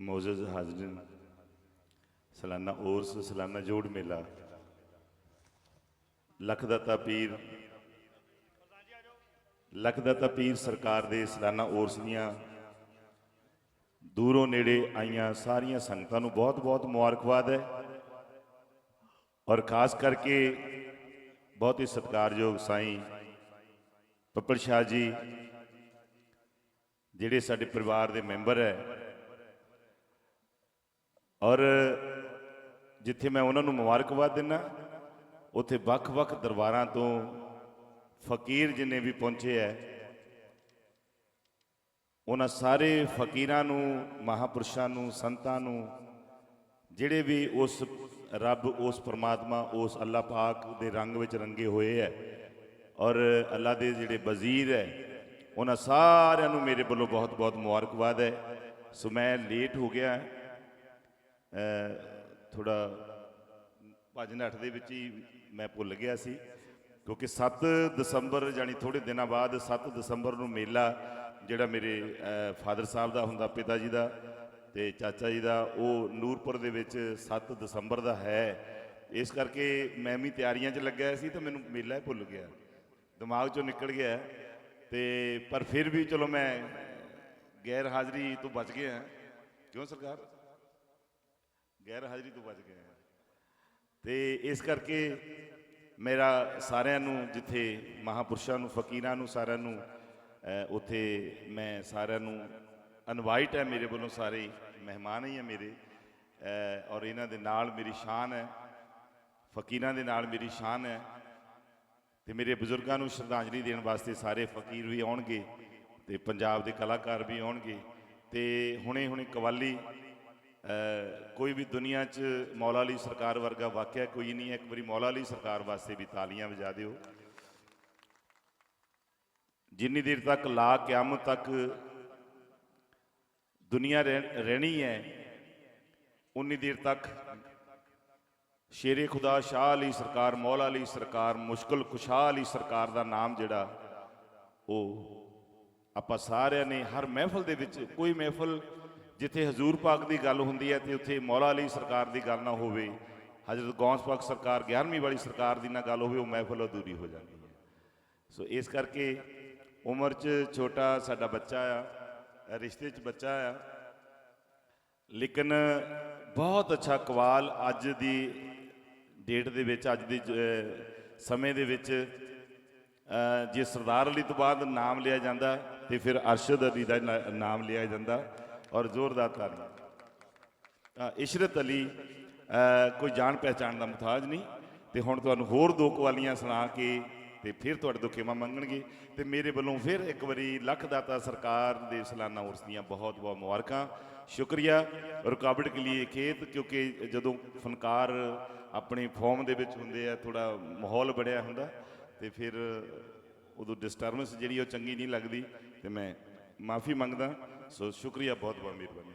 ਮੌਜੂਦ ਹਾਜ਼ਰੀਨ, ਸਾਲਾਨਾ ਉਰਸ ਸਾਲਾਨਾ ਜੋੜ ਮੇਲਾ। ਲੱਖ ਦਾਤਾ ਪੀਰ, ਲੱਖ ਦਾਤਾ ਪੀਰ ਸਰਕਾਰ ਦੇ ਸਾਲਾਨਾ ਉਰਸ ਦੀਆਂ ਦੂਰੋਂ ਨੇੜੇ ਆਈਆਂ ਸਾਰੀਆਂ ਸੰਗਤਾਂ ਨੂੰ ਬਹੁਤ-ਬਹੁਤ ਮੁਬਾਰਕਬਾਦ ਹੈ। ਔਰ ਖਾਸ ਕਰਕੇ ਬਹੁਤ ਹੀ ਸਤਿਕਾਰਯੋਗ ਸਾਈਂ ਪੱਪੜ ਸ਼ਾਹ ਜੀ, ਜਿਹੜੇ ਸਾਡੇ ਪਰਿਵਾਰ ਦੇ ਮੈਂਬਰ ਹੈ। ਔਰ ਜਿੱਥੇ ਮੈਂ ਉਹਨਾਂ ਨੂੰ ਮੁਬਾਰਕਬਾਦ ਦਿੰਦਾ ਉੱਥੇ ਵੱਖ-ਵੱਖ ਦਰਬਾਰਾਂ ਤੋਂ ਫਕੀਰ ਜਿੰਨੇ ਵੀ ਪਹੁੰਚੇ ਹੈ ਉਹਨਾਂ ਸਾਰੇ ਫਕੀਰਾਂ ਨੂੰ, ਮਹਾਪੁਰਸ਼ਾਂ ਨੂੰ, ਸੰਤਾਂ ਨੂੰ, ਜਿਹੜੇ ਵੀ ਉਸ ਰੱਬ, ਉਸ ਪਰਮਾਤਮਾ, ਉਸ ਅੱਲਾਹ ਪਾਕ ਦੇ ਰੰਗ ਵਿੱਚ ਰੰਗੇ ਹੋਏ ਹੈ ਔਰ ਅੱਲਾ ਦੇ ਜਿਹੜੇ ਵਜ਼ੀਰ ਹੈ ਉਹਨਾਂ ਸਾਰਿਆਂ ਨੂੰ ਮੇਰੇ ਵੱਲੋਂ ਬਹੁਤ-ਬਹੁਤ ਮੁਬਾਰਕਬਾਦ ਹੈ ਸੋ ਮੈਂ ਲੇਟ ਹੋ ਗਿਆ। ਥੋੜਾ ਭਜਨ ਅੱਠ ਦੇ ਵਿੱਚ ਹੀ ਮੈਂ ਭੁੱਲ ਗਿਆ ਸੀ, ਕਿਉਂਕਿ 7 ਦਸੰਬਰ ਜਾਨੀ ਥੋੜੇ ਦਿਨਾਂ ਬਾਅਦ 7 ਦਸੰਬਰ ਨੂੰ ਮੇਲਾ ਜਿਹੜਾ ਮੇਰੇ ਫਾਦਰ ਸਾਹਿਬ ਦਾ ਹੁੰਦਾ, ਪਿਤਾ ਜੀ ਦਾ ਤੇ ਚਾਚਾ ਜੀ ਦਾ, ਉਹ ਨੂਰਪੁਰ ਦੇ ਵਿੱਚ 7 ਦਸੰਬਰ ਦਾ ਹੈ। ਇਸ ਕਰਕੇ ਮੈਂ ਵੀ ਤਿਆਰੀਆਂ 'ਚ ਲੱਗਿਆ ਸੀ ਤਾਂ ਮੈਨੂੰ ਮੇਲਾ ਹੀ ਭੁੱਲ ਗਿਆ। ਦਿਮਾਗ 'ਚੋਂ ਨਿਕਲ ਗਿਆ। ਤੇ, ਪਰ ਫਿਰ ਵੀ ਚਲੋ ਮੈਂ ਗੈਰ ਹਾਜ਼ਰੀ ਤੋਂ ਬਚ ਗਿਆ। ਕਿਉਂ ਸਰਕਾਰ? ਗੈਰ ਹਾਜ਼ਰੀ ਤੋਂ ਬਚ ਗਏ ਹਾਂ। ਤੇ ਇਸ ਕਰਕੇ ਮੇਰਾ ਸਾਰਿਆਂ ਨੂੰ ਜਿੱਥੇ ਮਹਾਪੁਰਸ਼ਾਂ ਨੂੰ ਫਕੀਰਾਂ ਨੂੰ ਸਾਰਿਆਂ ਨੂੰ ਅ, ਉੱਥੇ ਮੈਂ ਸਾਰਿਆਂ ਨੂੰ ਇਨਵਾਈਟ ਹੈ ਮੇਰੇ ਵੱਲੋਂ ਸਾਰੇ ਮਹਿਮਾਨ ਹੀ ਹੈ ਮੇਰੇ। ਔਰ ਇਹਨਾਂ ਦੇ ਨਾਲ ਮੇਰੀ ਸ਼ਾਨ ਹੈ ਫਕੀਰਾਂ ਦੇ ਨਾਲ ਮੇਰੀ ਸ਼ਾਨ ਹੈ। ਤੇ ਮੇਰੇ ਬਜ਼ੁਰਗਾਂ ਨੂੰ ਸ਼ਰਧਾਂਜਲੀ ਦੇਣ ਵਾਸਤੇ ਸਾਰੇ ਫਕੀਰ ਵੀ ਆਉਣਗੇ ਤੇ ਪੰਜਾਬ ਦੇ ਕਲਾਕਾਰ ਵੀ ਆਉਣਗੇ। ਤੇ ਹੁਣੇ ਹੁਣੇ ਕਵਾਲੀ ਕੋਈ ਵੀ ਦੁਨੀਆ 'ਚ ਮੌਲਾ ਅਲੀ ਸਰਕਾਰ ਵਰਗਾ ਵਾਕਿਆ ਕੋਈ ਨਹੀਂ ਹੈ। ਇੱਕ ਵਾਰੀ ਮੌਲਾ ਅਲੀ ਸਰਕਾਰ ਵਾਸਤੇ ਵੀ ਤਾਲੀਆਂ ਵਜਾ ਦਿਓ। ਜਿੰਨੀ ਦੇਰ ਤੱਕ ਲਾ ਕਿਆਮਤ ਤੱਕ ਦੁਨੀਆ ਰਹਿ- ਰਹਿਣੀ ਹੈ, ਉਨੀ ਦੇਰ ਤੱਕ ਸ਼ੇਰੇ ਖੁਦਾ ਸ਼ਾਹ ਅਲੀ ਸਰਕਾਰ, ਮੌਲਾ ਅਲੀ ਸਰਕਾਰ, ਮੁਸ਼ਕਲ ਕੁਸ਼ਾ ਅਲੀ ਸਰਕਾਰ ਦਾ ਨਾਮ ਜਿਹੜਾ, ਉਹ ਆਪਾਂ ਸਾਰਿਆਂ ਨੇ ਹਰ ਮਹਿਫਲ ਦੇ ਵਿੱਚ ਕੋਈ ਮਹਿਫਲ ਜਿੱਥੇ ਹਜ਼ੂਰ ਪਾਕ ਦੀ ਗੱਲ ਹੁੰਦੀ ਹੈ ਤੇ ਉੱਥੇ ਮੌਲਾ ਅਲੀ ਸਰਕਾਰ ਦੀ ਗੱਲ ਨਾ ਹੋਵੇ, ਹਜ਼ਰਤ ਗੌਸ ਪਾਕ ਸਰਕਾਰ 11ਵੀਂ ਵਾਲੀ ਸਰਕਾਰ ਦੀ ਨਾ ਗੱਲ ਹੋਵੇ, ਉਹ ਮਹਿਫਲ ਅਧੂਰੀ ਹੋ ਜਾਂਦੀ ਹੈ। ਸੋ ਇਸ ਕਰਕੇ ਉਮਰ 'ਚ ਛੋਟਾ ਸਾਡਾ ਬੱਚਾ ਆ, ਰਿਸ਼ਤੇ 'ਚ ਬੱਚਾ ਆ, ਲੇਕਿਨ ਬਹੁਤ ਅੱਛਾ ਕਵਾਲ ਅੱਜ ਦੀ ਡੇਟ ਦੇ ਵਿੱਚ, ਅੱਜ ਦੇ ਜ- ਸਮੇਂ ਦੇ ਵਿੱਚ ਜੇ ਸਰਦਾਰ ਅਲੀ ਤੋਂ ਬਾਅਦ ਨਾਮ ਲਿਆ ਜਾਂਦਾ ਤੇ ਫਿਰ ਅਰਸ਼ਦ ਅਲੀ ਦਾ ਨਾਮ ਲਿਆ ਜਾਂਦਾ। ਔਰ ਜ਼ੋਰਦਾਰ ਤਾਲੀਆਂ ਅ, ਇਸ਼ਰਤ ਅਲੀ ਕੋਈ ਜਾਣ ਪਹਿਚਾਣ ਦਾ ਮੁਤਾਜ ਨਹੀਂ। ਤੇ ਹੁਣ ਤੁਹਾਨੂੰ ਹੋਰ ਦੋ ਕਵਾਲੀਆਂ ਸੁਣਾ ਕੇ ਤੇ ਫਿਰ ਤੁਹਾਡੇ ਤੋਂ ਖਿਮਾ ਮੰਗਣਗੇ। ਤੇ ਮੇਰੇ ਵੱਲੋਂ ਫਿਰ ਇੱਕ ਵਾਰੀ ਲੱਖ ਦਾਤਾ ਸਰਕਾਰ ਦੇ ਸਲਾਨਾ ਉਰਸ ਦੀਆਂ ਬਹੁਤ ਬਹੁਤ ਮੁਬਾਰਕਾਂ। ਸ਼ੁਕਰੀਆ। ਰੁਕਾਵਟ ਕੇ ਲਈ ਖੇਤ ਕਿਉਂਕਿ ਜਦੋਂ ਫਨਕਾਰ ਆਪਣੇ ਫਾਰਮ ਦੇ ਵਿੱਚ ਹੁੰਦੇ ਆ ਥੋੜਾ ਮਾਹੌਲ ਬਣਿਆ ਹੁੰਦਾ। ਤੇ ਫਿਰ ਉਦੋਂ ਡਿਸਟਰਬੈਂਸ ਜਿਹੜੀ ਉਹ ਚੰਗੀ ਨਹੀਂ ਲੱਗਦੀ। ਤੇ ਮੈਂ ਮਾਫੀ ਮੰਗਦਾ। ਸੋ ਸ਼ੁਕਰੀਆ ਬਹੁਤ ਬਹੁਤ ਮਿਹਰਬਾਨੀ।